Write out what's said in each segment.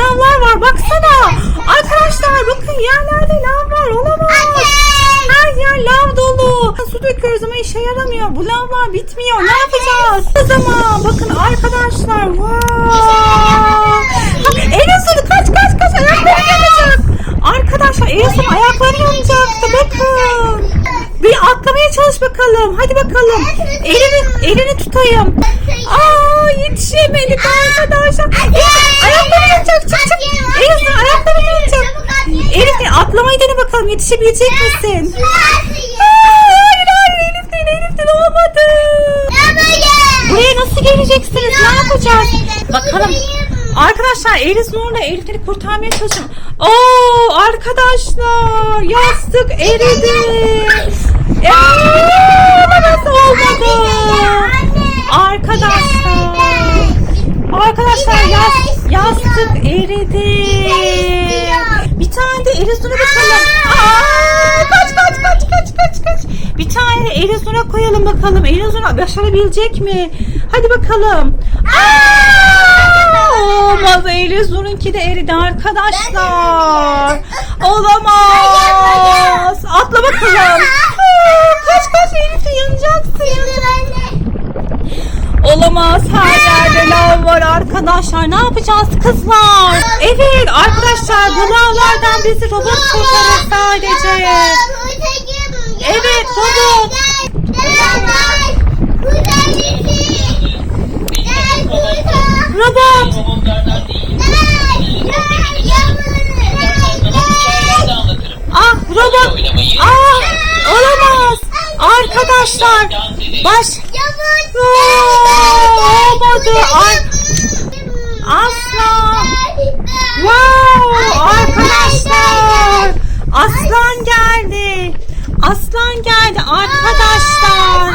lavlar var baksana. Arkadaşlar bakın yerlerde lav var olamaz. Her yer lav dolu. Su döküyoruz ama işe yaramıyor. Bu lavlar bitmiyor. Ne yapacağız? O zaman bakın arkadaşlar. Wow. Enes'in kaç kaç kaç ayakları yanacak. Arkadaşlar Enes'in ayakları yanacaktı. Bakın. Bir atlamaya çalış bakalım. Hadi bakalım. Elini, elini tutayım. Aa yetişemedik arkadaşlar. Elif, ayakları yanacak. Çık çık. Enes'in ayakları yanacak. Elif atlamayı dene bakalım. Yetişebilecek misin? Hayır hayır Elif değil Elif değil olmadı. Buraya nasıl geleceksiniz? Ne yapacağız? Bakalım. Arkadaşlar Elif Nur'la Elif'leri kurtarmaya çalışın. Oo arkadaşlar yastık eridi. Eee, nasıl olmadı? Arkadaşlar. Arkadaşlar yas, yastık eridi. Bir tane de Nur'a bakalım. Aa, kaç kaç kaç kaç kaç kaç. Bir tane Nur'a koyalım bakalım. Nur başarabilecek mi? Hadi bakalım. Aa, olmaz Elif Nur'unki de eridi arkadaşlar. Olamaz. Atla bakalım. Kaç kaç Elif de yanacaksın. Olamaz her yerde lav var arkadaşlar. Ne yapacağız kızlar? Evet arkadaşlar bu lavlardan bizi robot kurtarır sadece. Evet. Robot. Ah robot. Ah olamaz. Arkadaşlar baş Aa, olmadı. Ay, asla. Wow arkadaşlar. Aslan geldi. Aslan geldi arkadaşlar.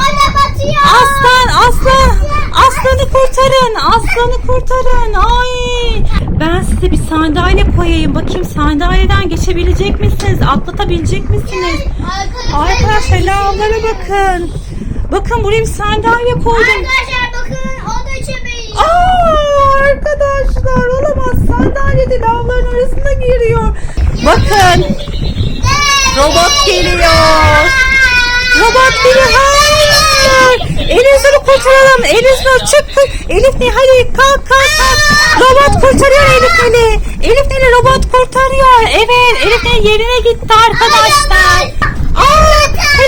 Aslan aslan. Aslanı kurtarın. Aslanı kurtarın. Ay. Ben size bir sandalye koyayım. Bakayım sandalyeden geçebilecek misiniz? Atlatabilecek misiniz? Arkadaşlar lavlara bakın. Bakın buraya bir sandalye koydum. Arkadaşlar bakın o da çöpeği. Aa, arkadaşlar olamaz. Sandalye de lavların arasına giriyor. Bakın robot geliyor. Robot geliyor. Hayır. Eliniz'i kurtaralım. Eliniz'i çık. Elif ne? Hadi kalk kalk kalk. Robot kurtarıyor Elif Nil'i. Elif Nil'i robot kurtarıyor. Evet Elif Nil yerine gitti arkadaşlar. Aa,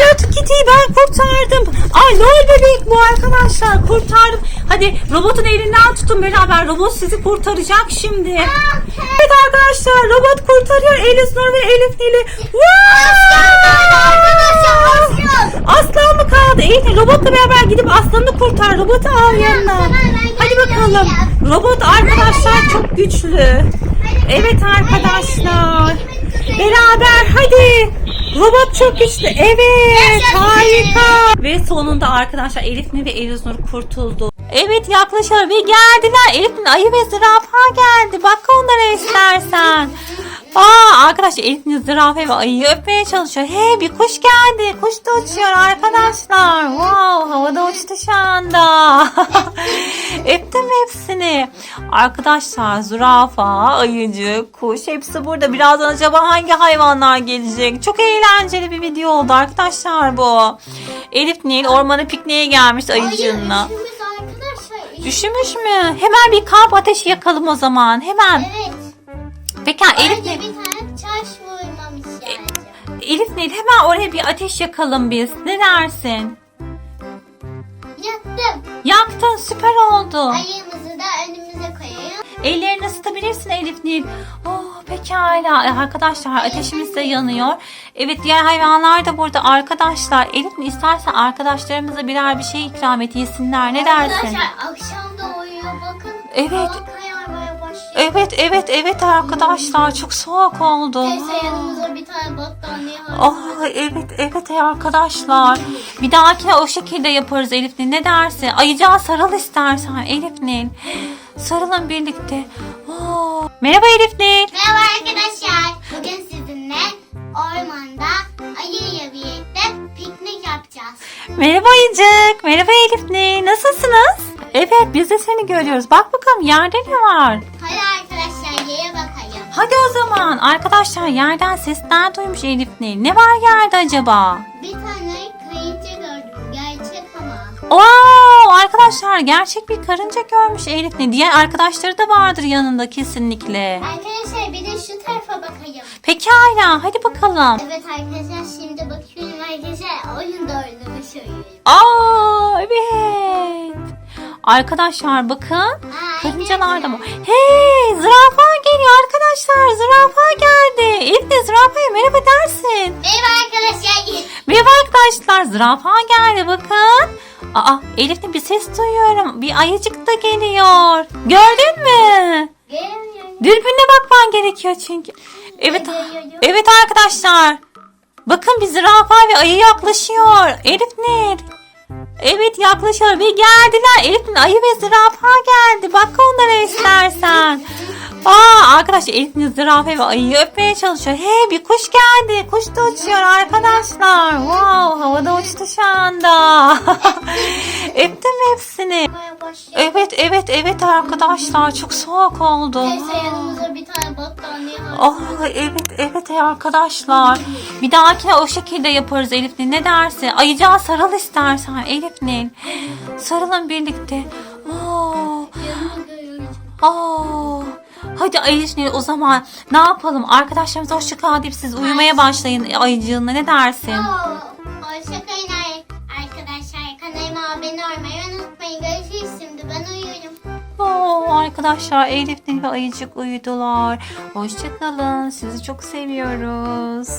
Hello Kitty'yi ben kurtardım. Ay lol bebek bu arkadaşlar. Kurtardım. Hadi robotun elinden tutun beraber. Robot sizi kurtaracak şimdi. Evet arkadaşlar robot kurtarıyor Elif Nur ve Elif Nil'i. Aslan mı kaldı? Elif robotla beraber gidip aslanı kurtar. Robotu al yanına. Hadi bakalım. Robot arkadaşlar çok güçlü. Evet arkadaşlar. Beraber hadi. Robot çok güçlü. Evet harika. Ve sonunda arkadaşlar Elif Nil ve Elif Nur kurtuldu. Evet yaklaşıyor ve geldiler. Elif'in ayı ve zürafa geldi. Bak onlara istersen. Aa arkadaşlar Elif'in zürafa ve ayıyı öpmeye çalışıyor. Hey bir kuş geldi. Kuş da uçuyor arkadaşlar. Wow havada uçtu şu anda. Öptüm hepsini. Arkadaşlar zürafa, ayıcı, kuş hepsi burada. Birazdan acaba hangi hayvanlar gelecek? Çok eğlenceli bir video oldu arkadaşlar bu. Elif Nil ormana pikniğe gelmiş ayıcığınla. arkadaşlar. Üşümüş mü? Hemen bir kamp ateşi yakalım o zaman. Hemen. Evet. Elif Bence bir tane taş vurmamış bence. Elif Nil hemen oraya bir ateş yakalım biz. Ne dersin? Yattım. Yaktın süper oldu. Ayağımızı da önümüze koyayım. Ellerini ısıtabilirsin Elif Nil. Oh pekala. E, Arkadaşlar ateşimiz de yanıyor. Evet diğer hayvanlar da burada arkadaşlar. Elif Nil istersen arkadaşlarımıza birer bir şey ikram et yesinler. Ne dersin? Arkadaşlar akşam da uyuyor bakın. Evet. Başlıyor. Evet evet evet arkadaşlar çok soğuk oldu. Neyse yanımıza bir tane battaniye. Oh evet evet arkadaşlar. Bir dahakine o şekilde yaparız Elif Nil. Ne dersin? Ayıcağa sarıl istersen Elif Nil. Sarılın birlikte. Oh. Merhaba Elif Nil. Merhaba arkadaşlar. Bugün sizinle ormanda ayıyla birlikte piknik yapacağız. Merhaba Ayıcık. Merhaba Elif Nil. Nasılsınız? Evet biz de seni görüyoruz. Bak bakalım yerde ne var? Hadi ayıya bakayım. Hadi o zaman arkadaşlar yerden sesler duymuş Elif Nil. Ne var yerde acaba? Bir tane kayınca gördüm. Gerçek ama. Oo arkadaşlar gerçek bir karınca görmüş Elif Nil. Diğer arkadaşları da vardır yanında kesinlikle. Arkadaşlar bir de şu tarafa bakayım. Pekala hadi bakalım. Evet arkadaşlar şimdi bakıyorum arkadaşlar oyunda oynamış oynuyorum. Aa evet. Arkadaşlar bakın. Karıncalar da mı? Hey zürafa geliyor arkadaşlar. Zürafa geldi. Elif de zürafaya merhaba dersin. Merhaba arkadaşlar. Merhaba arkadaşlar zürafa geldi bakın. Aa Elif'te bir ses duyuyorum. Bir ayıcık da geliyor. Gördün mü? Gelmiyorum. Dürbünle bakman gerekiyor çünkü. Evet. Evet arkadaşlar. Bakın bir zürafa ve ayı yaklaşıyor. Elif Nil. Evet yaklaşıyor ve geldiler. Elif Nil ayı ve zürafa geldi. Bak onlara istersen. Aa arkadaşlar Elif Nil zürafa ve ayıyı öpmeye çalışıyor. Hey bir kuş geldi. Kuş da uçuyor arkadaşlar. Wow havada uçtu şu anda. Öptüm hepsini. Evet evet evet arkadaşlar çok soğuk oldu. Neyse yanımıza bir tane battaniye. Oh evet evet arkadaşlar. Bir dahakine o şekilde yaparız Elif Nil. Ne dersin? Ayıcağa sarıl istersen Elif Nil. Sarılın birlikte. Oh, Yanımı görüyorum. oh. Hadi Elif Nil o zaman ne yapalım? Arkadaşlarımıza hoşça kal deyip siz uyumaya başlayın ayıcığınla. Ne dersin? Oo, Hoşçakalın arkadaşlar. Kanalıma abone olmayı unutmayın. Görüşürüz arkadaşlar Elif Nil ve ayıcık uyudular. Hoşça kalın. Sizi çok seviyoruz.